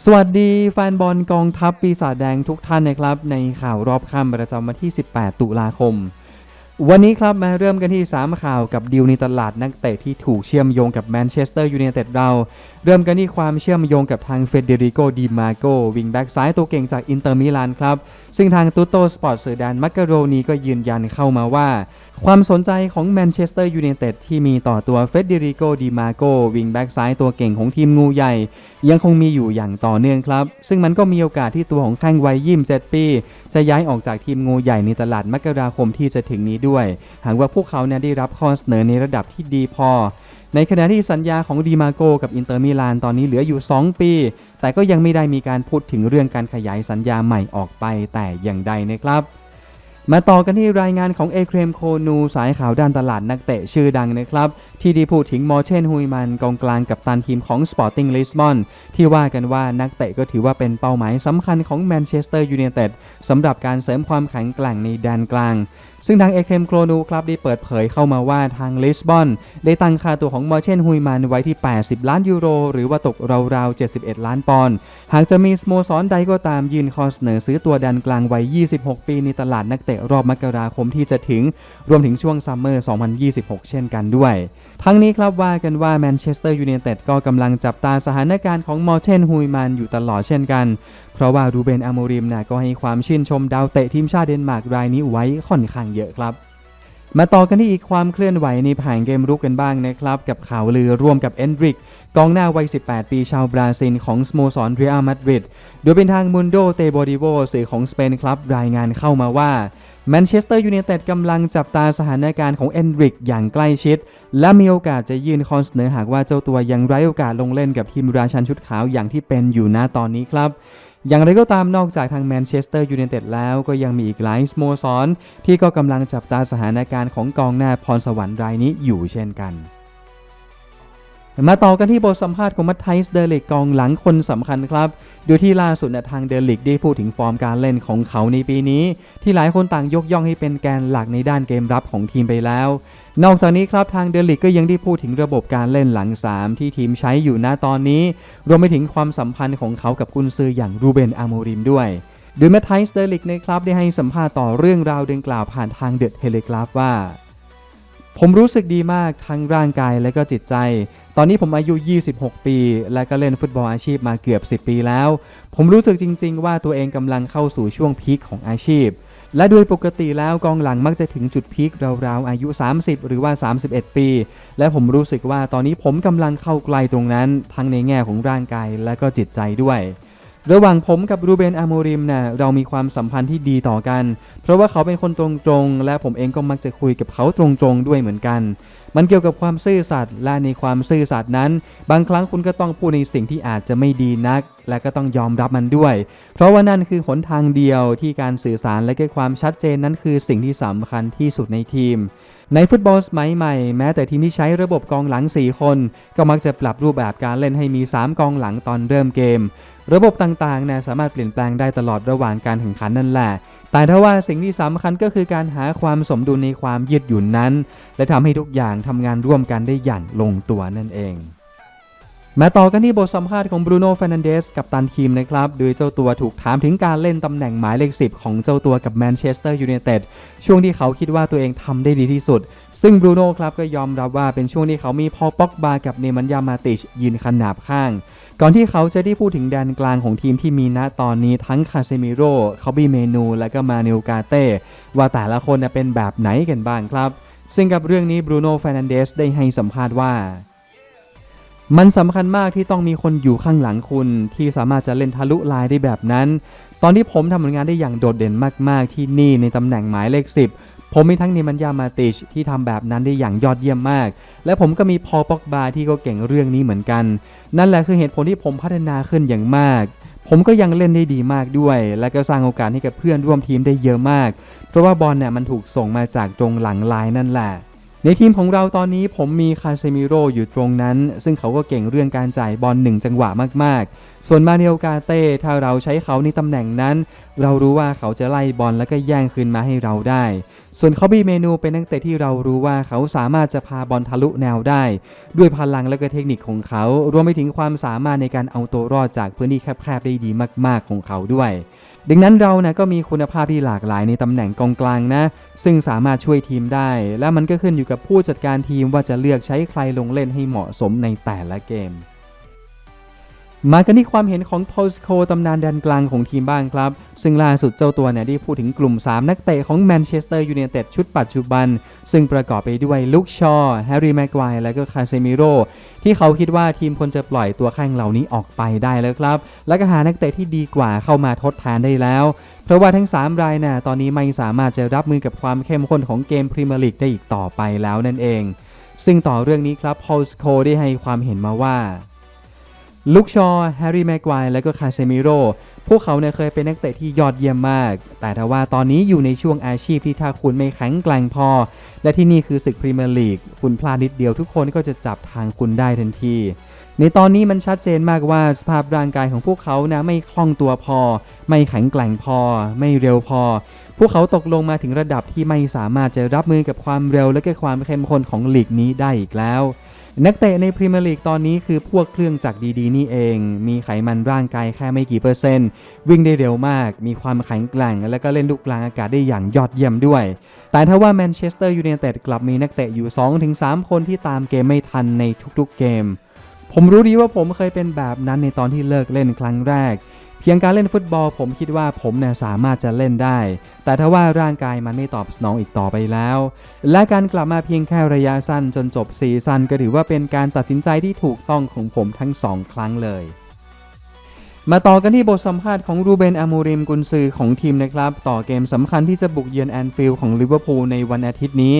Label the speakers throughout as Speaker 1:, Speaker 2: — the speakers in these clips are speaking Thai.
Speaker 1: สวัสดีแฟนบอลกองทัพปีศาจแดงทุกท่านนะครับ ในข่าวรอบค่ำประจำวันที่ 18 ตุลาคม วันนี้ครับมาเริ่มกันที่ 3 ข่าวกับดีลในตลาดนักเตะที่ถูกเชื่อมโยงกับแมนเชสเตอร์ยูไนเต็ดเรา เริ่มกันที่ความเชื่อมโยงกับทางเฟเดริโกดีมาโกวิงแบ็กซ้ายตัวเก่งจากอินเตอร์มิลานครับซึ่งทางตูโตสปอร์ตเซอร์ดานมักกะโรนีก็ยืนยันเข้ามาว่า ความสนใจของแมนเชสเตอร์ยูไนเต็ดที่มีต่อตัวเฟเดริโกดีมาโกวิงแบ็กซ้ายตัวเก่งของทีมงูใหญ่ ยังคงมีอยู่อย่างต่อเนื่องครับ ซึ่งมันก็มีโอกาสที่ตัวของแข้งวัยยี่สิบเจ็ดปี จะย้ายออกจากทีมงูใหญ่ในตลาดมกราคมที่จะถึงนี้ด้วย หากว่าพวกเขาเนี่ยได้รับข้อเสนอในระดับที่ดีพอ ในขณะที่สัญญาของดีมาโกกับอินเตอร์มิลานตอนนี้เหลืออยู่ 2 ปี แต่ก็ยังไม่ได้มีการพูดถึงเรื่องการขยายสัญญาใหม่ออกไปแต่อย่างใดนะครับ มาต่อกันที่รายงานของเอเครมโคนูสายข่าวด้านตลาดนักเตะชื่อดังนะครับ ที่ได้พูดถึงมอร์เชนฮุยมันกองกลางกับตันทีมของ Sporting Lisbon ที่ว่ากันว่านักเตะก็ถือว่าเป็นเป้าหมายสำคัญของแมนเชสเตอร์ยูไนเต็ดสำหรับการเสริมความแข็งแกร่งในแดนกลาง ซึ่งทางเอเคมโครนูครับได้เปิดเผยเข้ามาว่าทางลิสบอน ได้ตั้งค่าตัวของมอร์เชนฮุยมันไว้ที่ 80 ล้านยูโร หรือว่าตกราวๆ 71 ล้านปอนด์ หากจะมีสโมสรใดก็ตามยื่นข้อเสนอซื้อตัวดันกลางวัย 26 ปีในตลาดนักเตะรอบมกราคมที่จะถึง รวมถึงช่วงซัมเมอร์ 2026 เช่นกันด้วย ทั้งนี้ครับว่ากันว่าแมนเชสเตอร์ยูไนเต็ดก็กำลังจับตาสถานการณ์ของมอร์เทนฮุยมันอยู่ตลอดเช่นกัน เพราะว่ารูเบนอโมริมนะก็ให้ความชื่นชมดาวเตะทีมชาติเดนมาร์กรายนี้ไว้ค่อนข้างเยอะครับ มาต่อกันที่อีกความเคลื่อนไหวในผ่านเกมรุกกันบ้างนะครับ กับข่าวลือร่วมกับเอนดริก กองหน้าวัย 18 ปีชาวบราซิลของสโมสรเรอัลมาดริด โดยเป็นทางมุนโดเตโบดิโวสื่อของสเปนครับรายงานเข้ามาว่าแมนเชสเตอร์ยูไนเต็ดกำลังจับตาสถานการณ์ของเอนดริกอย่างใกล้ชิด และมีโอกาสจะยื่นข้อเสนอหากว่าเจ้าตัวยังไร้โอกาสลงเล่นกับทีมราชันชุดขาวอย่างที่เป็นอยู่ณตอนนี้ครับอย่างไรก็ตามนอกจากทางแมนเชสเตอร์ยูไนเต็ดแล้วก็ยังมีอีกหลายสโมสรที่ก็กำลังจับตาสถานการณ์ของกองหน้าพรสวรรค์รายนี้อยู่เช่นกัน มาต่อกันที่บทสัมภาษณ์ของมัตไทส์เดลิกกองหลังคนสำคัญครับ โดยที่ล่าสุดเนยทางเดลิกได้พูดถึงฟอร์มการเล่นของเขาในปีนี้ ที่หลายคนต่างยกย่องให้เป็นแกนหลักในด้านเกมรับของทีมไปแล้ว นอกจากนี้ครับทางเดลิกก็ยังได้พูดถึงระบบการเล่นหลัง 3 ที่ทีมใช้อยู่ณตอนนี้ รวมไปถึงความสัมพันธ์ของเขากับกุนซืออย่างรูเบนอาโมริมด้วยโดยแมทไทส์เดลิกนะครับได้ให้สัมภาษณ์ต่อเรื่องราวดังกล่าวผ่านทางเดอะเทเลกราฟว่า ผมรู้สึกดีมากทั้งร่างกายและก็จิตใจ ตอนนี้ผมอายุ 26 ปี และก็เล่นฟุตบอลอาชีพมาเกือบ 10 ปีแล้ว ผมรู้สึกจริง ๆ ว่าตัวเองกำลังเข้าสู่ช่วงพีคของอาชีพ และโดยปกติแล้วกองหลังมักจะถึงจุดพีคราวๆ อายุ 30 หรือว่า 31 ปี และผมรู้สึกว่าตอนนี้ผมกำลังเข้าใกล้ตรงนั้น ทั้งในแง่ของร่างกายและก็จิตใจด้วย ระหว่างผมกับรูเบนอาโมริมนะ่ะเรามีความสัมพันธ์ที่ดีต่อกัน เพราะว่าเขาเป็นคนตรงๆ และผมเองก็มักจะคุยกับเขาตรงๆด้วยเหมือนกัน มันเกี่ยวกับความซื่อสัตย์และในความซื่อสัตย์นั้น บางครั้งคุณก็ต้องพูดในสิ่งที่อาจจะไม่ดีนัก และก็ต้องยอมรับมันด้วย เพราะว่านั่นคือหนทางเดียวที่การสื่อสารและก็ความชัดเจนนั้นคือสิ่งที่สำคัญที่สุดในทีมในฟุตบอลสมัยใหม่แม้แต่ทีมที่ใช้ระบบกองหลัง 4 คน ก็มักจะปรับรูปแบบการเล่นให้มี 3 กองหลังตอนเริ่มเกม ระบบต่างๆนะสามารถเปลี่ยนแปลงได้ตลอดระหว่างการแข่งขันนั่นแหละ แต่ถ้าว่าสิ่งที่สำคัญก็คือการหาความสมดุลในความยืดหยุ่นนั้น และทำให้ทุกอย่างทำงานร่วมกันได้อย่างลงตัวนั่นเอง มาต่อกันที่บทสัมภาษณ์ของบรูโน่เฟรนันเดสกับตันทีมนะครับ โดยเจ้าตัวถูกถามถึงการเล่นตำแหน่งหมายเลข 10 ของเจ้าตัวกับแมนเชสเตอร์ยูไนเต็ดช่วงที่เขาคิดว่าตัวเองทำได้ดีที่สุด ซึ่งบรูโน่ครับก็ยอมรับว่าเป็นช่วงที่เขามีพอป็อกบากับเนมันยามาติชยืนขนาบข้าง ก่อนที่เขาจะได้พูดถึงแดนกลางของทีมที่มีณตอนนี้ทั้งคาเซมิโร่คาบิเมนู และก็มาเนลกาเต้ว่าแต่ละคนน่ะเป็นแบบไหนกันบ้างครับ ซึ่งกับเรื่องนี้บรูโน่เฟรนันเดสได้ให้สัมภาษณ์ว่า มันสำคัญมากที่ต้องมีคนอยู่ข้างหลังคุณ ที่สามารถจะเล่นทะลุลายได้แบบนั้น ตอนที่ผมทำผลงานได้อย่างโดดเด่นมาก ๆ ที่นี่ในตำแหน่งหมายเลข 10ผมมีทั้งเนมันยามาติชที่ทำแบบนั้นได้อย่างยอดเยี่ยมมาก และผมก็มีพอลป็อกบาที่ก็เก่งเรื่องนี้เหมือนกัน นั่นแหละคือเหตุผลที่ผมพัฒนาขึ้นอย่างมาก ผมก็ยังเล่นได้ดีมากด้วย และก็สร้างโอกาสให้กับเพื่อนร่วมทีมได้เยอะมาก เพราะว่าบอลเนี่ยมันถูกส่งมาจากตรงหลังลายนั่นแหละ ในทีมของเราตอนนี้ผมมีคาเซมิโร่อยู่ตรงนั้น ซึ่งเขาก็เก่งเรื่องการจ่ายบอลหนึ่งจังหวะมากๆ ส่วนมาเนลกาเต้ถ้าเราใช้เขาในตำแหน่งนั้น เรารู้ว่าเขาจะไล่บอลแล้วก็แย่งคืนมาให้เราได้ ส่วนเขาบีเมนูเป็นนักเตะที่เรารู้ว่าเขาสามารถจะพาบอลทะลุแนวได้ ด้วยพลังและก็เทคนิคของเขา รวมไปถึงความสามารถในการเอาตัวรอดจากพื้นที่แคบๆได้ดีมาก ๆของเขาด้วย ดังนั้นเรานะก็มีคุณภาพที่หลากหลายในตำแหน่งกองกลางนะ ซึ่งสามารถช่วยทีมได้ และมันก็ขึ้นอยู่กับผู้จัดการทีมว่าจะเลือกใช้ใครลงเล่นให้เหมาะสมในแต่ละเกม มากันที่ความเห็นของโพสโคตำนานแดนกลางของทีมบ้างครับ ซึ่งล่าสุดเจ้าตัวเนี่ยได้พูดถึงกลุ่ม 3 นักเตะของแมนเชสเตอร์ยูไนเต็ดชุดปัจจุบัน ซึ่งประกอบไปด้วยลุคชอร์แฮร์รี่แม็กไกวร์และก็คาเซมิโรที่เขาคิดว่าทีมควรจะปล่อยตัวแข้งเหล่านี้ออกไปได้แล้วครับ และก็หานักเตะที่ดีกว่าเข้ามาทดแทนได้แล้ว เพราะว่าทั้ง 3 รายน่ะตอนนี้ไม่สามารถจะรับมือกับความเข้มข้นของเกมพรีเมียร์ลีกได้อีกต่อไปแล้วนั่นเอง ซึ่งต่อเรื่องนี้ครับโพลสโคได้ให้ความเห็นมาว่า ลุคชอแฮร์รี่แม็กไกวร์และก็คาเซมิโรพวกเขาเนี่ยเคยเป็นนักเตะที่ยอดเยี่ยมมาก แต่ถ้าว่าตอนนี้อยู่ในช่วงอาชีพที่ถ้าคุณไม่แข็งแกร่งพอ และที่นี่คือศึกพรีเมียร์ลีก คุณพลาดนิดเดียวทุกคนก็จะจับทางคุณได้ทันที ในตอนนี้มันชัดเจนมากว่าสภาพร่างกายของพวกเขานะไม่คล่องตัวพอ ไม่แข็งแกร่งพอ ไม่เร็วพอ พวกเขาตกลงมาถึงระดับที่ไม่สามารถจะรับมือกับความเร็วและก็ความเข้มข้นของลีกนี้ได้อีกแล้ว นักเตะในพรีเมียร์ลีกตอนนี้คือพวกเครื่องจักรดีๆ นี่เอง มีไขมันร่างกายแค่ไม่กี่เปอร์เซ็นต์ วิ่งได้เร็วมาก มีความแข็งแกร่ง และก็เล่นลูกกลางอากาศได้อย่างยอดเยี่ยมด้วย แต่ถ้าว่าแมนเชสเตอร์ยูไนเต็ดกลับมีนักเตะอยู่ 2-3 คนที่ตามเกมไม่ทันในทุกๆเกม ผมรู้ดีว่าผมเคยเป็นแบบนั้นในตอนที่เลิกเล่นครั้งแรก เพียงการเล่นฟุตบอลผมคิดว่าผมเนี่ยสามารถจะเล่นได้ แต่ถ้าว่าร่างกายมันไม่ตอบสนองอีกต่อไปแล้ว และการกลับมาเพียงแค่ระยะสั้นจนจบซีซั่นก็ถือว่าเป็นการตัดสินใจที่ถูกต้องของผมทั้งสองครั้งเลยมาต่อกันที่บทสัมภาษณ์ของรูเบนอามูริมกุนซือของทีมนะครับ ต่อเกมสำคัญที่จะบุกเยือนแอนฟิลด์ของลิเวอร์พูลในวันอาทิตย์นี้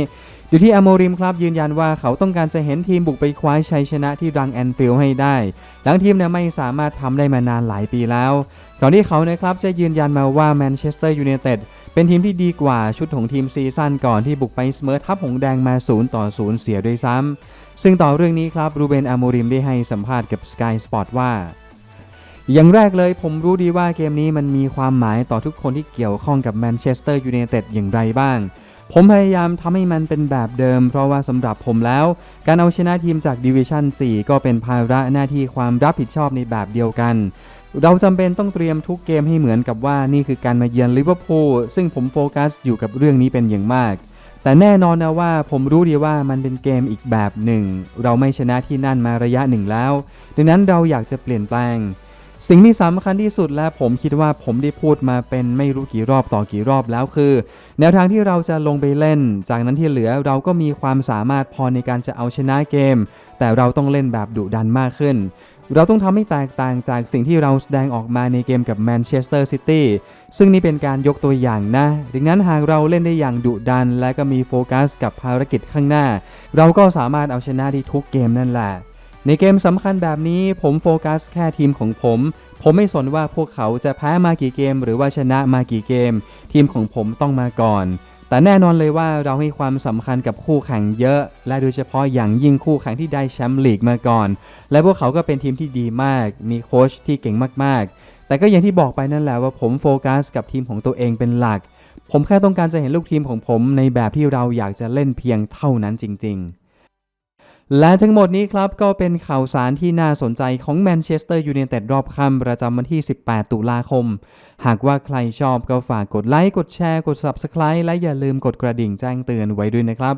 Speaker 1: อยู่ที่อาโมริมครับยืนยันว่าเขาต้องการจะเห็นทีมบุกไปคว้าชัยชนะที่รังแอนฟิลด์ให้ได้ หลังทีมเนี่ยไม่สามารถทำได้มานานหลายปีแล้วก่อนที่เขานะครับจะยืนยันมาว่าแมนเชสเตอร์ยูไนเต็ดเป็นทีมที่ดีกว่าชุดของทีมซีซั่นก่อนที่บุกไปเสมอทัพหงแดงมา0ต่อ0เสียด้วยซ้ำซึ่งต่อเรื่องนี้ครับรูเบนอาโมริมได้ให้สัมภาษณ์กับ Sky Sport ว่าอย่างแรกเลยผมรู้ดีว่าเกมนี้มันมีความหมายต่อทุกคนที่เกี่ยวข้องกับแมนเชสเตอร์ยูไนเต็ดอย่างไรบ้าง ผมพยายามทำให้มันเป็นแบบเดิม เพราะว่าสำหรับผมแล้ว การเอาชนะทีมจากดิวิชั่น 4 ก็เป็นภาระหน้าที่ความรับผิดชอบในแบบเดียวกัน เราจำเป็นต้องเตรียมทุกเกมให้เหมือนกับว่านี่คือการมาเยือนลิเวอร์พูลซึ่งผมโฟกัสอยู่กับเรื่องนี้เป็นอย่างมาก แต่แน่นอนนะว่าผมรู้ดีว่ามันเป็นเกมอีกแบบหนึ่ง เราไม่ชนะที่นั่นมาระยะหนึ่งแล้ว ดังนั้นเราอยากจะเปลี่ยนแปลง สิ่งที่สำคัญที่สุดและผมคิดว่าผมได้พูดมาเป็นไม่รู้กี่รอบต่อกี่รอบแล้วคือ แนวทางที่เราจะลงไปเล่น จากนั้นที่เหลือเราก็มีความสามารถพอในการจะเอาชนะเกม แต่เราต้องเล่นแบบดุดันมากขึ้น เราต้องทำให้แตกต่างจากสิ่งที่เราแสดงออกมาในเกมกับแมนเชสเตอร์ซิตี้ซึ่งนี่เป็นการยกตัวอย่างนะ ดังนั้นหากเราเล่นได้อย่างดุดัน และก็มีโฟกัสกับภารกิจข้างหน้า เราก็สามารถเอาชนะได้ทุกเกมนั่นแหละ ในเกมสำคัญแบบนี้ผมโฟกัสแค่ทีมของผม ผมไม่สนว่าพวกเขาจะแพ้มากี่เกม หรือว่าชนะมากี่เกม ทีมของผมต้องมาก่อน แต่แน่นอนเลยว่าเราให้ความสำคัญกับคู่แข่งเยอะ และโดยเฉพาะอย่างยิ่งคู่แข่งที่ได้แชมป์ลีกมาก่อน และพวกเขาก็เป็นทีมที่ดีมาก มีโค้ชที่เก่งมากๆ แต่ก็อย่างที่บอกไปนั่นแหละว่าผมโฟกัสกับทีมของตัวเองเป็นหลัก ผมแค่ต้องการจะเห็นลูกทีมของผมในแบบที่เราอยากจะเล่นเพียงเท่านั้นจริง ๆ และทั้งหมดนี้ครับก็เป็นข่าวสารที่น่าสนใจของแมนเชสเตอร์ยูไนเต็ดรอบค่ำประจำวันที่ 18 ตุลาคม หากว่าใครชอบก็ฝากกดไลค์ กดแชร์ กด Subscribe และอย่าลืมกดกระดิ่งแจ้งเตือนไว้ด้วยนะครับ